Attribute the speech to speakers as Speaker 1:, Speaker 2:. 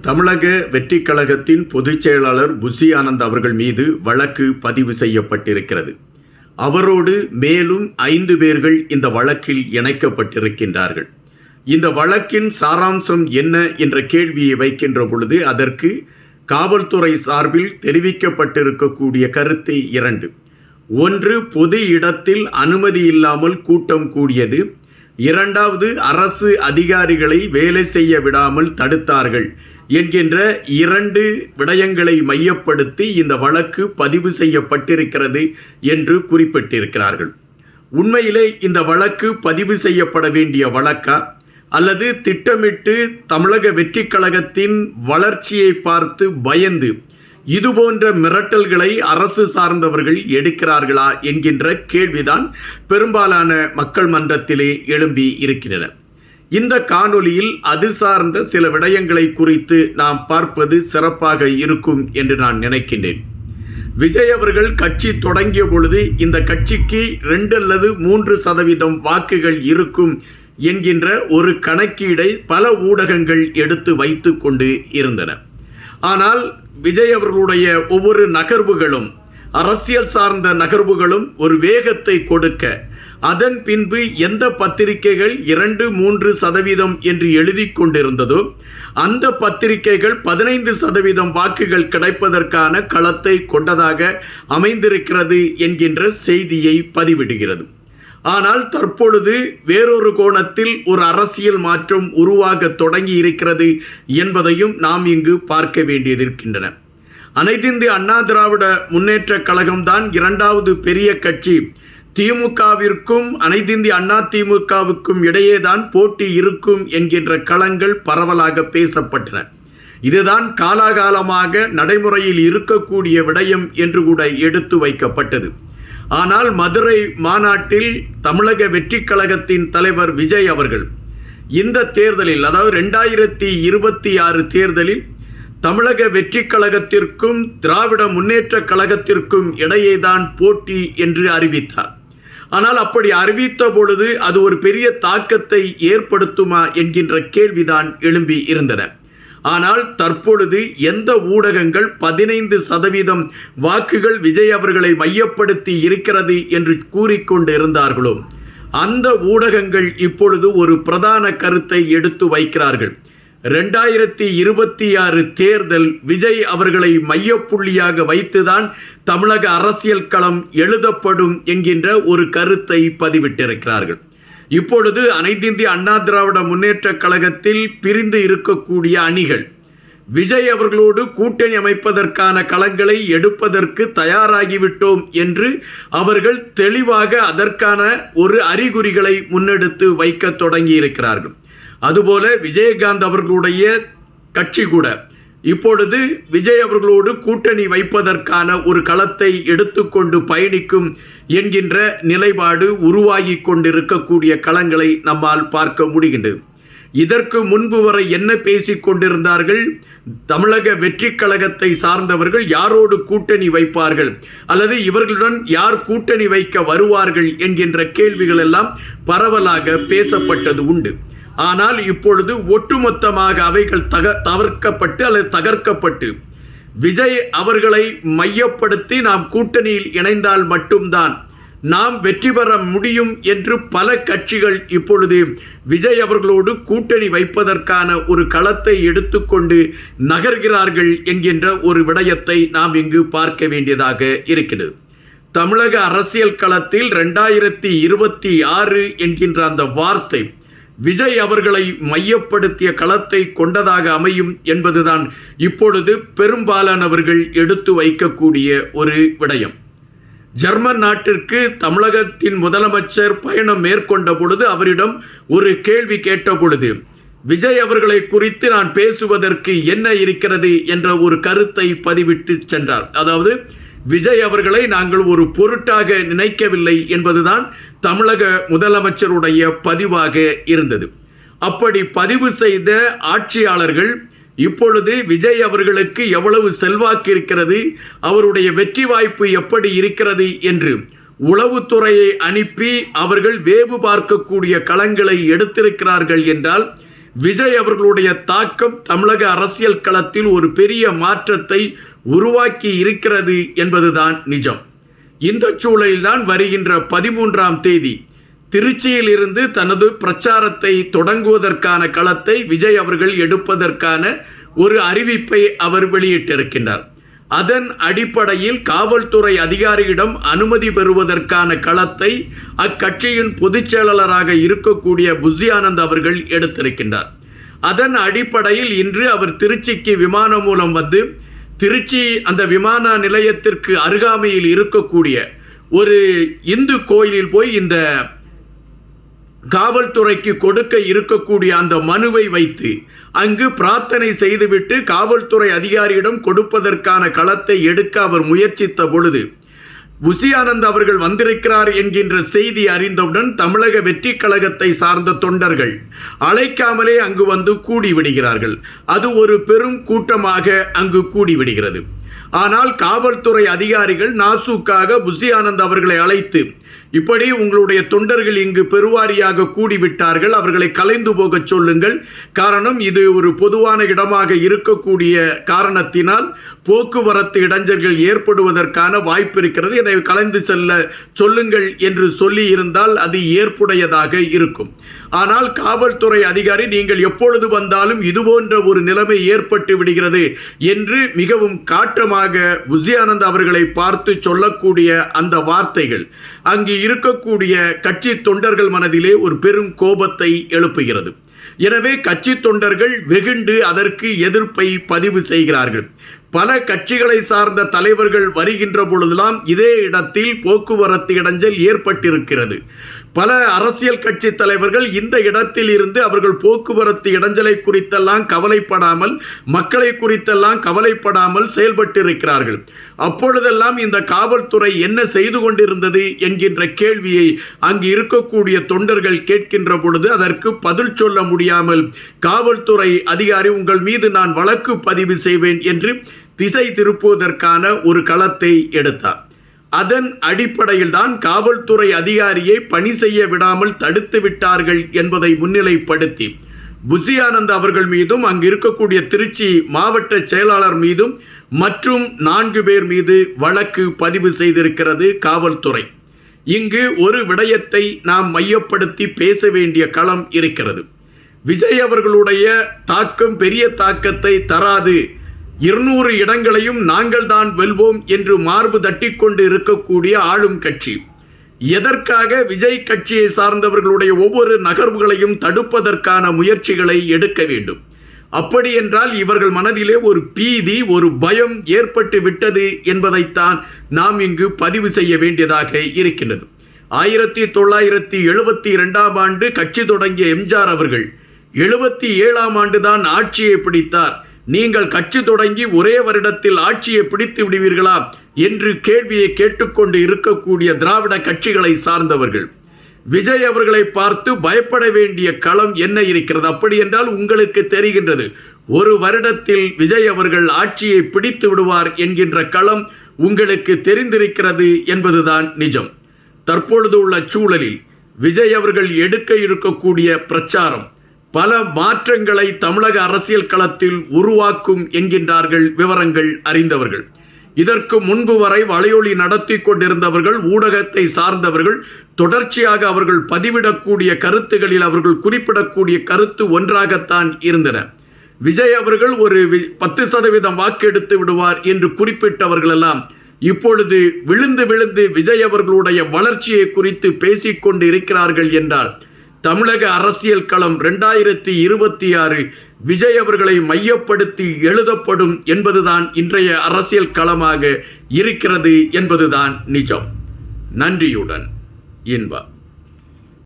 Speaker 1: தமிழக வெற்றி கழகத்தின் பொதுச் செயலாளர் புஷி ஆனந்த் அவர்கள் மீது வழக்கு பதிவு செய்யப்பட்டிருக்கிறது. அவரோடு மேலும் ஐந்து பேர்கள் இந்த வழக்கில் இணைக்கப்பட்டிருக்கின்றார்கள். இந்த வழக்கின் சாராம்சம் என்ன என்ற கேள்வியை வைக்கின்ற பொழுது அதற்கு காவல்துறை சார்பில் தெரிவிக்கப்பட்டிருக்கக்கூடிய கருத்து இரண்டு. ஒன்று பொது இடத்தில் அனுமதி இல்லாமல் கூட்டம் கூடியது. இரண்டாவது அரசு அதிகாரிகளை வேலை செய்ய விடாமல் தடுத்தார்கள். என்கின்ற இரண்டு விடயங்களை மையப்படுத்தி இந்த வழக்கு பதிவு செய்யப்பட்டிருக்கிறது என்று குறிப்பிட்டிருக்கிறார்கள். உண்மையிலே இந்த வழக்கு பதிவு செய்யப்பட வேண்டிய வழக்கா? அல்லது திட்டமிட்டு தமிழக வெற்றி கழகத்தின் வளர்ச்சியை பார்த்து பயந்து இதுபோன்ற மிரட்டல்களை அரசு சார்ந்தவர்கள் எடுக்கிறார்களா என்கின்ற கேள்விதான் பெரும்பாலான மக்கள் மன்றத்திலே எழும்பி இருக்கின்றன. இந்த காணொலியில் அது சார்ந்த சில விடயங்களை குறித்து நாம் பார்ப்பது சிறப்பாக இருக்கும் என்று நான் நினைக்கின்றேன். விஜய் அவர்கள் கட்சி தொடங்கிய பொழுது இந்த கட்சிக்கு ரெண்டு அல்லது மூன்று சதவீதம் வாக்குகள் இருக்கும் என்கின்ற ஒரு கணக்கீடை பல ஊடகங்கள் எடுத்து வைத்து கொண்டு இருந்தன. ஆனால் விஜய் அவர்களுடைய ஒவ்வொரு நகர்வுகளும் அரசியல் சார்ந்த நகர்வுகளும் ஒரு வேகத்தை கொடுக்க அதன் பின்பு எந்த பத்திரிகைகள் இரண்டு மூன்று சதவீதம் என்று எழுதி கொண்டிருந்ததோ அந்த பத்திரிகைகள் பதினைந்து சதவீதம் வாக்குகள் கிடைப்பதற்கான களத்தை கொண்டதாக அமைந்திருக்கிறது என்கின்ற செய்தியை பதிவிடுகிறது. ஆனால் தற்பொழுது வேறொரு கோணத்தில் ஒரு அரசியல் மாற்றம் உருவாக தொடங்கி இருக்கிறது என்பதையும் நாம் இங்கு பார்க்க வேண்டியதிருக்கின்றன அனைத்திந்திய அண்ணா திராவிட முன்னேற்ற கழகம்தான் இரண்டாவது பெரிய கட்சி. திமுகவிற்கும் அனைத்திந்திய அண்ணா திமுகவுக்கும் இடையேதான் போட்டி இருக்கும் என்கின்ற களங்கள் பரவலாக பேசப்பட்டன. இதுதான் காலாகாலமாக நடைமுறையில் இருக்கக்கூடிய விடயம் என்று கூட எடுத்து வைக்கப்பட்டது. ஆனால் மதுரை மாநாட்டில் தமிழக வெற்றிக் கழகத்தின் தலைவர் விஜய் அவர்கள் இந்த தேர்தலில் அதாவது ரெண்டாயிரத்தி இருபத்தி ஆறு தேர்தலில் தமிழக வெற்றி கழகத்திற்கும் திராவிட முன்னேற்ற கழகத்திற்கும் இடையேதான் போட்டி என்று அறிவித்தார். ஆனால் அப்படி அறிவித்த பொழுது அது ஒரு பெரிய தாக்கத்தை ஏற்படுத்துமா என்கின்ற கேள்விதான் எழும்பி இருந்தன. ஆனால் தற்பொழுது எந்த ஊடகங்கள் பதினைந்து சதவீதம் வாக்குகள் விஜய் அவர்களை மையப்படுத்தி இருக்கிறது என்று கூறிக்கொண்டு இருந்தார்களோ அந்த ஊடகங்கள் இப்பொழுது ஒரு பிரதான கருத்தை எடுத்து வைக்கிறார்கள். ரெண்டாயிரத்தி இருபத்தி ஆறு தேர்தல் விஜய் அவர்களை மையப்புள்ளியாக வைத்துதான் தமிழக அரசியல் களம் எழுதப்படும் என்கின்ற ஒரு கருத்தை பதிவிட்டிருக்கிறார்கள். இப்பொழுது அனைத்திந்திய அண்ணா திராவிட முன்னேற்ற கழகத்தில் பிரிந்து இருக்கக்கூடிய அணிகள் விஜய் அவர்களோடு கூட்டணி அமைப்பதற்கான களங்களை எடுப்பதற்கு தயாராகிவிட்டோம் என்று அவர்கள் தெளிவாக அதற்கான ஒரு அறிகுறிகளை முன்னெடுத்து வைக்க தொடங்கியிருக்கிறார்கள். அதுபோல விஜயகாந்த் அவர்களுடைய கட்சி கூட. இப்பொழுது விஜய் அவர்களோடு கூட்டணி வைப்பதற்கான ஒரு களத்தை எடுத்துக்கொண்டு பயணிக்கும் என்கின்ற நிலைப்பாடு உருவாகி கொண்டிருக்கக்கூடிய களங்களை நம்மால் பார்க்க முடிகின்றது. இதற்கு முன்பு வரை என்ன பேசிக் கொண்டிருந்தார்கள்? தமிழக வெற்றி கழகத்தை சார்ந்தவர்கள் யாரோடு கூட்டணி வைப்பார்கள்? அல்லது இவர்களுடன் யார் கூட்டணி வைக்க வருவார்கள்? என்கின்ற கேள்விகள் எல்லாம் பரவலாக பேசப்பட்டது உண்டு. ஆனால் இப்பொழுது ஒட்டுமொத்தமாக அவைகள் தக தவிர்க்கப்பட்டு அல்லது தகர்க்கப்பட்டு விஜய் அவர்களை மையப்படுத்தி நாம் கூட்டணியில் இணைந்தால் மட்டும்தான் நாம் வெற்றி பெற முடியும் என்று பல கட்சிகள் இப்பொழுது விஜய் அவர்களோடு கூட்டணி வைப்பதற்கான ஒரு களத்தை எடுத்துக்கொண்டு நகர்கிறார்கள் என்கின்ற ஒரு விடயத்தை நாம் இங்கு பார்க்க வேண்டியதாக இருக்கிறது. தமிழக அரசியல் களத்தில் ரெண்டாயிரத்தி இருபத்தி ஆறு என்கின்ற அந்த வார்த்தை விஜய் அவர்களை மையப்படுத்திய களத்தை கொண்டதாக அமையும் என்பதுதான் இப்பொழுது பெரும்பாலானவர்கள் எடுத்து வைக்கக்கூடிய ஒரு விடயம். ஜெர்மன் நாட்டிற்கு தமிழகத்தின் முதலமைச்சர் பயணம் மேற்கொண்ட பொழுது அவரிடம் ஒரு கேள்வி கேட்ட பொழுது விஜய் அவர்களை குறித்து நான் பேசுவதற்கு என்ன இருக்கிறது? என்ற ஒரு கருத்தை பதிவிட்டு சென்றார். அதாவது விஜய் அவர்களை நாங்கள் ஒரு பொருட்டாக நினைக்கவில்லை என்பதுதான் தமிழக முதலமைச்சருடைய பதிவாக இருந்தது. அப்படி பதிவு செய்த ஆட்சியாளர்கள் இப்பொழுது விஜய் அவர்களுக்கு எவ்வளவு செல்வாக்கு இருக்கிறது அவருடைய வெற்றி வாய்ப்பு எப்படி இருக்கிறது என்று உளவுத்துறையை அனுப்பி அவர்கள் வேவு பார்க்கக்கூடிய களங்களை எடுத்திருக்கிறார்கள் என்றால் விஜய் அவர்களுடைய தாக்கம் தமிழக அரசியல் களத்தில் ஒரு பெரிய மாற்றத்தை உருவாக்கி இருக்கிறது என்பதுதான் நிஜம். இந்த சூழலில்தான் வருகின்ற பதிமூன்றாம் தேதி திருச்சியில் இருந்து தனது பிரச்சாரத்தை தொடங்குவதற்கான களத்தை விஜய் அவர்கள் எடுப்பதற்கான ஒரு அறிவிப்பை அவர் வெளியிட்டிருக்கின்றார். அதன் அடிப்படையில் காவல்துறை அதிகாரியிடம் அனுமதி பெறுவதற்கான களத்தை அக்கட்சியின் பொதுச் செயலாளராக இருக்கக்கூடிய புசி அவர்கள் எடுத்திருக்கின்றார். அதன் அடிப்படையில் இன்று அவர் திருச்சிக்கு விமானம் மூலம் வந்து திருச்சி அந்த விமான நிலையத்திற்கு அருகாமையில் இருக்கக்கூடிய ஒரு இந்து கோயிலில் போய் இந்த காவல்துறைக்கு கொடுக்க இருக்கக்கூடிய அந்த மனுவை வைத்து அங்கு பிரார்த்தனை செய்துவிட்டு காவல்துறை அதிகாரியிடம் கொடுப்பதற்கான களத்தை எடுக்க அவர் முயற்சித்த பொழுது உசியானந்த் அவர்கள் வந்திருக்கிறார் என்கின்ற செய்தி அறிந்தவுடன் தமிழக வெற்றி கழகத்தை சார்ந்த தொண்டர்கள் அழைக்காமலே அங்கு வந்து கூடிவிடுகிறார்கள். அது ஒரு பெரும் கூட்டமாக அங்கு கூடிவிடுகிறது. ஆனால் காவல்துறை அதிகாரிகள் நாசுக்காக புசியானந்த் அவர்களை அழைத்து இப்படி உங்களுடைய தொண்டர்கள் இங்கு பெருவாரியாக கூடிவிட்டார்கள். அவர்களை கலைந்து போகச் சொல்லுங்கள். காரணம் இது ஒரு பொதுவான இடமாக இருக்கக்கூடிய காரணத்தினால் போக்குவரத்து இடைஞ்சல்கள் ஏற்படுவதற்கான வாய்ப்பு இருக்கிறது. என்னை கலைந்து செல்ல சொல்லுங்கள் என்று சொல்லி இருந்தால் அது ஏற்புடையதாக இருக்கும். ஆனால் காவல்துறை அதிகாரி நீங்கள் எப்பொழுது வந்தாலும் இதுபோன்ற ஒரு நிலைமை ஏற்பட்டு விடுகிறது என்று மிகவும் காட்டமாக புசியானந்த் அவர்களை பார்த்து சொல்லக்கூடிய அந்த வார்த்தைகள். அங்கு இருக்கக்கூடிய கட்சி தொண்டர்கள் மனதிலே ஒரு பெரும் கோபத்தை எழுப்புகிறது. எனவே கட்சி தொண்டர்கள் வெகுண்டு அதற்கு எதிர்ப்பை பதிவு செய்கிறார்கள். பல கட்சிகளை சார்ந்த தலைவர்கள் வருகின்ற பொழுதெல்லாம் இதே இடத்தில் போக்குவரத்து இடைஞ்சல் ஏற்பட்டிருக்கிறது. பல அரசியல் கட்சி தலைவர்கள் இந்த இடத்தில் இருந்து அவர்கள் போக்குவரத்து இடைஞ்சலை குறித்தெல்லாம் கவலைப்படாமல் மக்களை குறித்தெல்லாம் கவலைப்படாமல் செயல்பட்டிருக்கிறார்கள். அப்பொழுதெல்லாம் இந்த காவல்துறை என்ன செய்து கொண்டிருந்தது என்கின்ற கேள்வியை அங்கு இருக்கக்கூடிய தொண்டர்கள் கேட்கின்ற பொழுது அதற்கு பதில் சொல்ல முடியாமல் காவல்துறை அதிகாரி உங்கள் மீது நான் வழக்கு பதிவு செய்வேன் என்று திசை திருப்புவதற்கான ஒரு களத்தை எடுத்தார். அதன் அடிப்படையில் தான் காவல்துறை அதிகாரியை பணி செய்ய விடாமல் தடுத்து விட்டார்கள் என்பதை முன்னிலைப்படுத்தி புசியானந்த் அவர்கள் மீதும் அங்கு இருக்கக்கூடிய திருச்சி மாவட்ட செயலாளர் மீதும் மற்றும் நான்கு பேர் மீது வழக்கு பதிவு செய்திருக்கிறது காவல்துறை. இங்கு ஒரு விடயத்தை நாம் மையப்படுத்தி பேச வேண்டிய களம் இருக்கிறது. விஜய் அவர்களுடைய தாக்கம் பெரிய தாக்கத்தை தராது இருநூறு இடங்களையும் நாங்கள் தான் வெல்வோம் என்று மார்பு தட்டிக்கொண்டு இருக்கக்கூடிய ஆளும் கட்சி. எதற்காக விஜய் கட்சியை சார்ந்தவர்களுடைய ஒவ்வொரு நகர்வுகளையும் தடுப்பதற்கான முயற்சிகளை எடுக்க வேண்டும்? அப்படி என்றால் இவர்கள் மனதிலே ஒரு பீதி ஒரு பயம் ஏற்பட்டு விட்டது என்பதைத்தான் நாம் இங்கு பதிவு செய்ய வேண்டியதாக இருக்கின்றது. ஆயிரத்தி தொள்ளாயிரத்தி எழுபத்தி இரண்டாம் ஆண்டு கட்சி தொடங்கிய எம்ஜிஆர் அவர்கள் எழுபத்தி ஏழாம் ஆண்டு தான் ஆட்சியை பிடித்தார். நீங்கள் கட்சி தொடங்கி ஒரே வருடத்தில் ஆட்சியை பிடித்து விடுவீர்களா என்று கேள்வியை கேட்டுக்கொண்டு இருக்கக்கூடிய திராவிட கட்சிகளை சார்ந்தவர்கள். விஜய் அவர்களை பார்த்து பயப்பட வேண்டிய களம் என்ன இருக்கிறது? அப்படி என்றால் உங்களுக்கு தெரிகின்றது. ஒரு வருடத்தில் விஜய் அவர்கள் ஆட்சியை பிடித்து விடுவார் என்கின்ற களம் உங்களுக்கு தெரிந்திருக்கிறது என்பதுதான் நிஜம். தற்பொழுது உள்ள சூழலில் விஜய் அவர்கள் எடுக்க இருக்கக்கூடிய பிரச்சாரம் பல மாற்றங்களை தமிழக அரசியல் களத்தில் உருவாக்கும் என்கின்றார்கள் விவரங்கள் அறிந்தவர்கள். இதற்கு முன்பு வரை வலையொலி நடத்தி கொண்டிருந்தவர்கள் ஊடகத்தை சார்ந்தவர்கள் தொடர்ச்சியாக அவர்கள் பதிவிடக்கூடிய கருத்துகளில் அவர்கள் குறிப்பிடக்கூடிய கருத்து ஒன்றாகத்தான் இருந்தன. விஜய் அவர்கள் ஒரு பத்து சதவீதம் வாக்கெடுத்து விடுவார் என்று குறிப்பிட்டவர்களெல்லாம் இப்பொழுது விழுந்து விழுந்து விஜய் அவர்களுடைய வளர்ச்சியை குறித்து பேசிக்கொண்டு இருக்கிறார்கள் என்றால் தமிழக அரசியல் களம் ரெண்டாயிரத்தி இருபத்தி ஆறு விஜய் அவர்களை மையப்படுத்தி எழுதப்படும் என்பதுதான் இன்றைய அரசியல் களமாக இருக்கிறது என்பதுதான் நிஜம். நன்றியுடன் இன்பா